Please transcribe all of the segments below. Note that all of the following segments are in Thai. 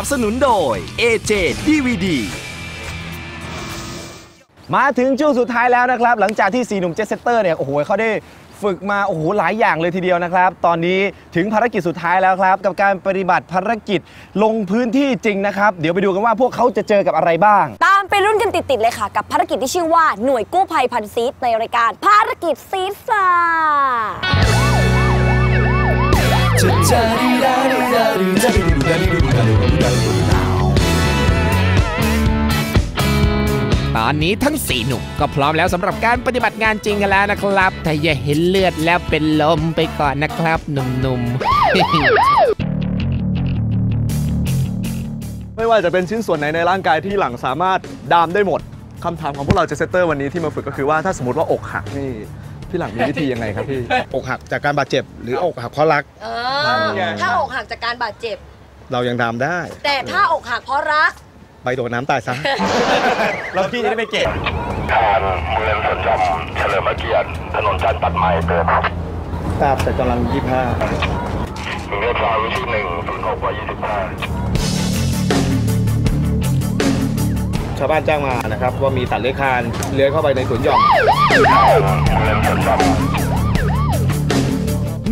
นับสนุนโดย AJ DVD มาถึงช่วงสุดท้ายแล้วนะครับ หลังจากที่4หนุ่มเจสเซตเตอร์เนี่ยโอ้โหเขาได้ฝึกมาโอ้โหหลายอย่างเลยทีเดียวนะครับ ตอนนี้ถึงภารกิจสุดท้ายแล้วครับ กับการปฏิบัติภารกิจลงพื้นที่จริงนะครับ เดี๋ยวไปดูกันว่าพวกเขาจะเจอกับอะไรบ้าง ตามไปรุ่นกันติด ๆ เลยค่ะ กับภารกิจที่ชื่อว่าหน่วยกู้ภัยพันซีดในรายการภารกิจซีดซ่า ตอนนี้ทั้งสี่หนุ่มก็พร้อมแล้วสำหรับการปฏิบัติงานจริงกันแล้วนะครับ แต่อย่าเห็นเลือดแล้วเป็นลมไปก่อนนะครับ หนุ่มๆไม่ว่าจะเป็นชิ้นส่วนไหนในร่างกายที่หลังสามารถดามได้หมดคำถามของพวกเราเจสเตอร์วันนี้ที่มาฝึกก็คือว่าถ้าสมมติว่าอกหักนี่พี่หลังมีวิธียังไงครับพี่ อกหักจากการบาดเจ็บหรืออกหักเพราะรักเออถ้าอกหักจากการบาดเจ็บ เรายังดามได้ แต่ถ้าอกหักเพราะรัก ไปโดดน้ำตายซะ แล้วพี่จะได้ไปเก็บทางเมืองสวนหย่อมเฉลิมพระเกียรติถนนจันทร์ตัดใหม่เปิดครับทราบแต่กำลัง25หนึ่งเรียกซอยวิธีหนึ่งศูนย์หกร้อยยี่สิบห้าชาวบ้านแจ้งมานะครับ ว่ามีสัตว์เลื้อยคลานเลื้อยเข้าไปในสวนหย่อมเมืองสวนหย่อม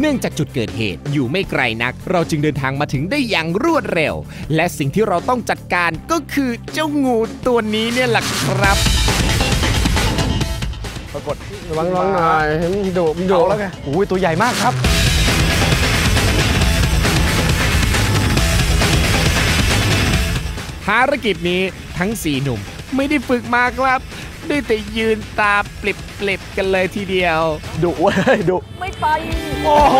เนื่องจากจุดเกิดเหตุอยู่ไม่ไกลนัก เราจึงเดินทางมาถึงได้อย่างรวดเร็ว และสิ่งที่เราต้องจัดการก็คือเจ้างูตัวนี้เนี่ยแหละครับระวังร้องหน่อยเห็นดุมันดุเอาแล้วไงโอ้ยตัวใหญ่มากครับ ภารกิจนี้ทั้ง 4 หนุ่มไม่ได้ฝึกมาครับ ได้แต่ยืนตาปลิบๆกันเลยทีเดียว ดุเว้ยดุ ไม่ไป โอ้โห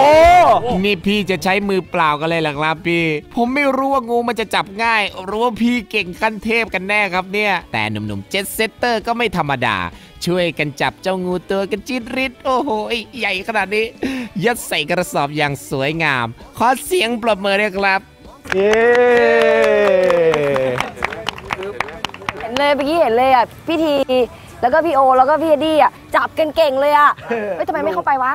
นี่พี่จะใช้มือเปล่ากันเลยเหรอครับพี่ ผมไม่รู้ว่างูมันจะจับง่าย รู้ว่าพี่เก่งขั้นเทพกันแน่ครับเนี่ย แต่หนุ่มๆเจ็ตเซตเตอร์ก็ไม่ธรรมดา ช่วยกันจับเจ้างูตัวกันจิตริดโอ้โห ใหญ่ขนาดนี้ ยัดใส่กระสอบอย่างสวยงาม ขอเสียงปรบมือด้วยครับ เย้ เลยเมื่อกี้เห็นเลยอะพี่ทีแล้วก็พี่โอแล้วก็พี่เอ็ดดี้อะจับกันเก่งเลยอะเฮ้ยทำไมไม่เข้าไปวะ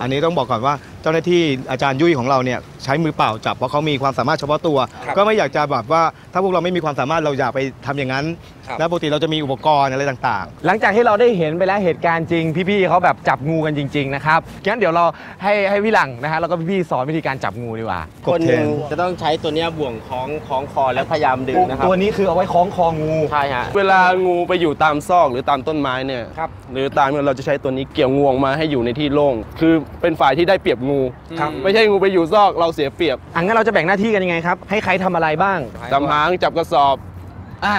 อันนี้ต้องบอกก่อนว่า เจ้าหน้าที่อาจารย์ยุ้ยของเราเนี่ยใช้มือเปล่าจับเพราะเขามีความสามารถเฉพาะตัว ก็ไม่อยากจะแบบว่าถ้าพวกเราไม่มีความสามารถเราอย่าไปทำอย่างนั้น แล้วปกติเราจะมีอุปกรณ์อะไรต่างหลังจากที่เราได้เห็นไปแล้วเหตุการณ์จริง พี่ๆเขาแบบจับงูกันจริง ๆ นะครับงั้นเดี๋ยวเราให้ให้พี่หลังนะฮะแล้วก็พี่ๆสอนวิธีการจับงูดีกว่าๆคนหนึ่งจะต้องใช้ตัวเนี้ยบ่วงคล้องคล้องคอแล้วพยายามดึงนะครับตัวนี้คือเอาไว้คล้องคองู ใช่ฮะ เวลางูไปอยู่ตามซอกหรือตามต้นไม้เนี่ยครับ หรือตามเราจะใช้ตัวนี้เกี่ยวงูออกมาให้อยู่ในที่โล่งคือเป็นฝ่ายที่ได้เปรียบงูครับ ไม่ใช่งูไปอยู่ซอกเราเสียเปรียบอังั้นเราจะแบ่งหน้าที่กันยังไงครับ ให้ใครทำอะไรบ้างจำหางจับกระสอบ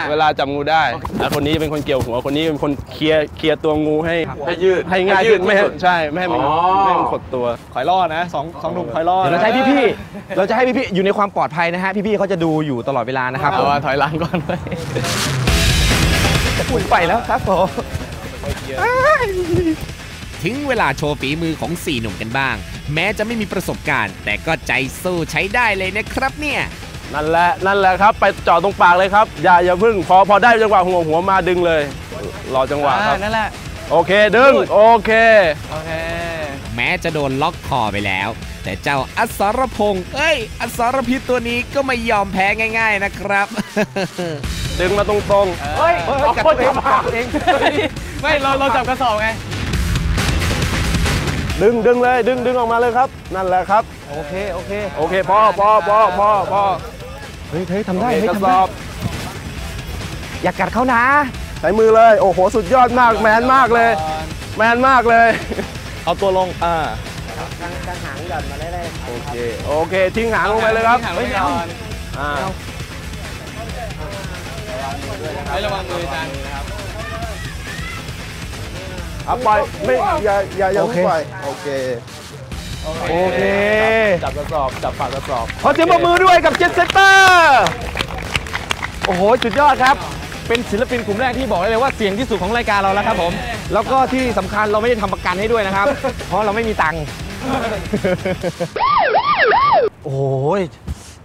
เวลาจับงูได้อะคนนี้เป็นคนเกี่ยวหัวคนนี้เป็นคนเคลียร์เคลียร์ตัวงูให้ให้ยืดให้ง่ายขึ้นไม่ให้ใช่ไม่ให้มันไม่ให้มันขดตัว คอยล่อนะสองสองหนุ่มคอยล่อเดี๋ยวเราจะให้พี่ๆเราจะให้พี่ๆอยู่ในความปลอดภัยนะฮะพี่ๆเขาจะดูอยู่ตลอดเวลานะครับเอาถอยหลังก่อนเลยจะพูดไปแล้วครับผม ถึงเวลาโชว์ฝีมือของ 4 หนุ่มกันบ้าง แม้จะไม่มีประสบการณ์ แต่ก็ใจสู้ใช้ได้เลยนะครับเนี่ย นั่นแหละนั่นแหละครับ ไปเจาะตรงปากเลยครับ อย่าอย่าพึ่งพอพอได้จังหวะหัวหัวมาดึงเลย รอจังหวะครับ นั่นแหละ โอเคดึง โอเคแม้จะโดนล็อกคอไปแล้ว แต่เจ้าอสรพงษ์เอ้ยอสรพิษตัวนี้ก็ไม่ยอมแพ้ง่าย ๆนะครับ ดึงมาตรงๆ เฮ้ยเฮ้ยกัดตัวเองกัดตัวเองไม่เราเราจับกระสอบไง ดึงดึงเลยดึงดึงออกมาเลยครับ นั่นแหละครับ โอเค โอเค โอเคพอพอพอพอพอเฮ้ยเฮ้ยทำได้โอเคเฮ้ยกระทำสได้อบอย่ากัดเขานะ ใช้มือเลย โอ้โห สุดยอดมาก แมนมากเลย แมนมากเลย เอาตัวลง อ่าโอเค โอเค ทิ้งหางลงไปเลยครับเฮ้ยเอาอ่า เอาปล่อยไม่อย่าอย่าอย่าโอเคเพิ่งปล่อยโอเคโอเค จับกระสอบจับปากกระสอบขอเสียงปรบมือด้วยกับเจ็ตเซตเตอร์โอ้โหสุดยอดครับ เป็นศิลปินกลุ่มแรกที่บอกได้เลยว่าเสียงที่สุดของรายการเราแล้วครับผม แล้วก็ที่สำคัญเราไม่ได้ทำประกันให้ด้วยนะครับ เพราะเราไม่มีตังค์ โอ้ย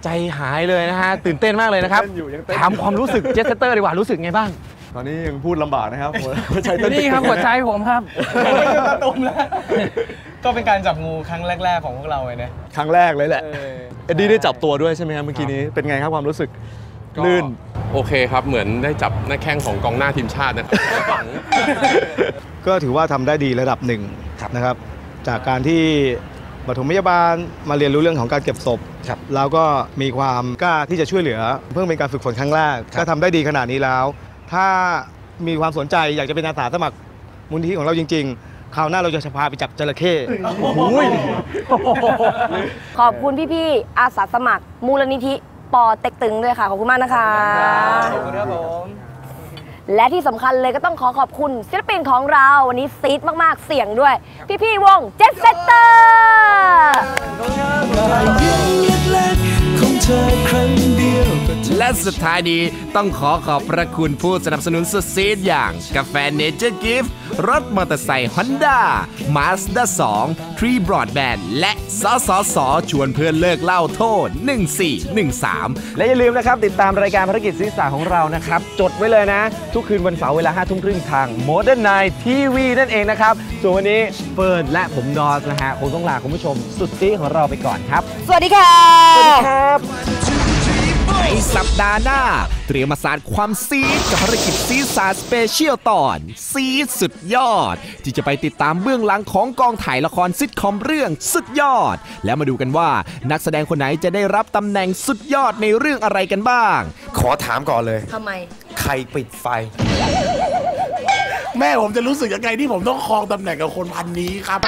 ใจหายเลยนะฮะ ตื่นเต้นมากเลยนะครับเต้นอยู่ยังเต้นอยู่ถามความรู้สึกเจสเตอร์ดีกว่ารู้สึกไงบ้าง ตอนนี้ยังพูดลำบากนะครับหัวใจเต้นนี่ครับหัวใจผมครับตุ่มแล้ว ก็เป็นการจับงูครั้งแรก ๆ ของพวกเราเลยนะครั้งแรกเลยแหละเอ็ดดี้ได้จับตัวด้วยใช่ไหมครับเมื่อกี้นี้เป็นไงครับความรู้สึกลื่นโอเคครับ เหมือนได้จับหน้าแข้งของกองหน้าทีมชาตินะครับฝังก็ถือว่าทำได้ดีระดับหนึ่งนะครับ จากการที่ปฐมพยาบาลมาเรียนรู้เรื่องของการเก็บศพแล้วก็มีความกล้าที่จะช่วยเหลือ เพิ่งเป็นการฝึกฝนครั้งแรกก็ทำได้ดีขนาดนี้แล้ว ถ้ามีความสนใจอยากจะเป็นอาสาสมัครมูลนิธิของเราจริง ๆ คราวหน้าเราจะพาไปจับจระเข้ขอบคุณพี่ๆอาสาสมัคร มูลนิธิปอเต็กตึงด้วยค่ะ ขอบคุณมากนะคะ ขอบคุณครับผมและที่สำคัญเลยก็ต้องขอขอบคุณศิลปินของเราวันนี้ซีดมากๆเสียงด้วย พี่ๆวงเจ็ t เซตเตอร์ และสุดท้ายนี้ต้องขอขอบพระคุณผู้สนับสนุนสุดซีดอย่าง กาแฟเนเจอร์กิฟต์รถมอเตอร์ไซค์ฮอนด้ามาสด้า2 Tree Broadband และสสสชวนเพื่อนเลิกเล่าโทษ 1413 และอย่าลืมนะครับ ติดตามรายการภารกิจศีรษะของเรานะครับ จดไว้เลยนะ ทุกคืนวันเสาร์เวลา5ทุ่มครึ่งทาง Modern Night TV นั่นเองนะครับ ส่วนวันนี้เฟิร์นและผมดอสนะฮะคงต้องลาคุณผู้ชมสุดซีของเราไปก่อนครับ สวัสดีค่ะสวัสดีครับใน สัปดาห์หน้า เตรียมมาสารความซีดกับภารกิจซีดสาสเปเชียลตอน ซีดสุดยอด ที่จะไปติดตามเบื้องหลังของกองถ่ายละครซิทคอมเรื่องสุดยอด แล้วมาดูกันว่านักแสดงคนไหนจะได้รับตำแหน่งสุดยอดในเรื่องอะไรกันบ้าง ขอถามก่อนเลยทำไม ใครปิดไฟ แม่ผมจะรู้สึกยังไงที่ผมต้องครองตำแหน่งกับคนพันนี้ครับ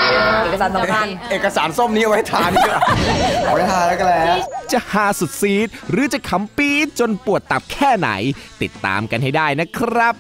เอกสารสำคัญเอกสารส้มนี้เอาไว้ทานดีกว่าเอาไว้ทานแล้วก็แล้ว จะฮาสุดซีดหรือจะขำปี๊ดจนปวดตับแค่ไหน ติดตามกันให้ได้นะครับ